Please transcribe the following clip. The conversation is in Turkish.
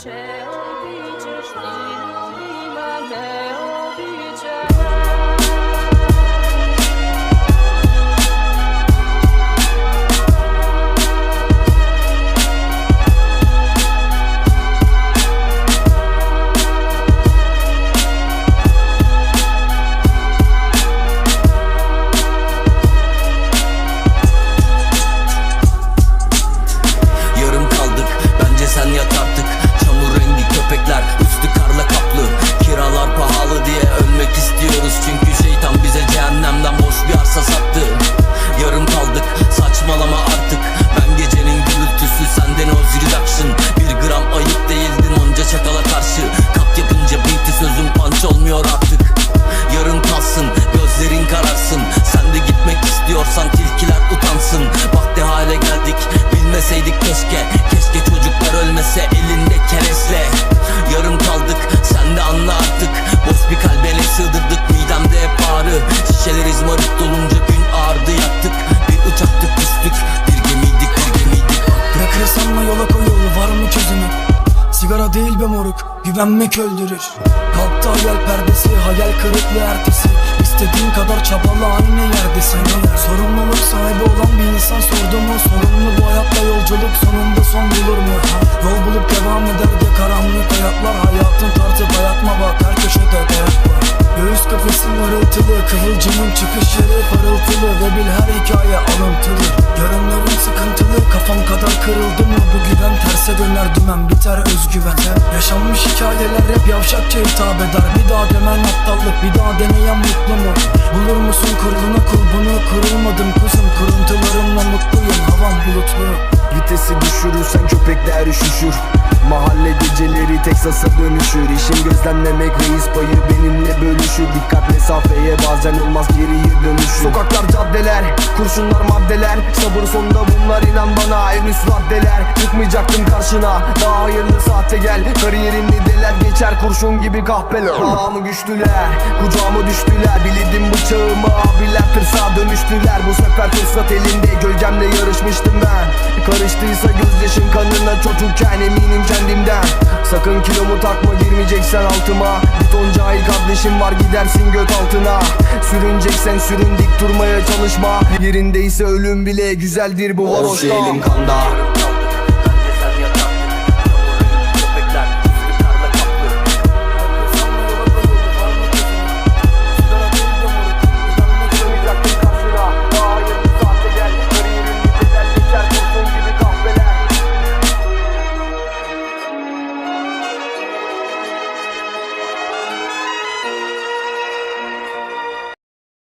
却无。Kararsın Sen de gitmek istiyorsan tilkiler utansın. Bak ne hale geldik bilmeseydik keşke. Keşke çocuklar ölmese elinde keresle. Yarım kaldık sen de anla artık. Boş bir kalbele sığdırdık midemde hep ağrı. Şişeler izmarit dolunca gün ağrıdı yattık Bir uçaktık düştük bir gemiydik bir gemiydik. Bak Bırakırsan da yola koyul var mı çözümü? Sigara değil be moruk güvenmek öldürür. Kalktı hayal perdesi hayal kırıklığı ertesi İstediğin kadar çabala aynı yerdesin Sorumluluk sahibi olan bir insan sordu mu? Sorumlu bu hayatta yolculuk döner dümen Biter özgüven. Yaşanmış hikayeler hep yavşakça hitap eder. Bir daha demen aptallık Bir daha deneyen mutlu mu Bulur musun kuruluna kulbunu Kurulmadım kuzum. Kuruntularımla mutluyum Havam bulutlu. Vitesi düşürürsen köpekler üşüşür Mahalle geceleri Teksas'a dönüşür. İşim gözlemlemek reis payı benimle bölüşür. Dikkat mesafeye bazen olmaz geriye dönüşür. Sokaklar caddeler kurşunlar maddeler. Sabır sonunda bunlar inan bana en üst raddeler Çıkmayacaktım karşına. Daha hayırlı saatte gel. Kariyerimli deler geçer? Kurşun gibi kahpeler. Ağamı güçlüler kucağıma düştüler. Bilirdim bıçağımı abiler tırsağa dönüştüler. Bu sefer fırsat elinde gölgemle yarışmıştım ben. Karıştıysa gözyaşın kanına çocukken eminim kendimden. Sakın kilomu takma girmeyeceksen altıma. Bir ton cahil kardeşim var gidersin göt altına. Sürüneceksen sürün dik durmaya çalışma. Yerindeyse ölüm bile güzeldir bu varoşta. elim kanda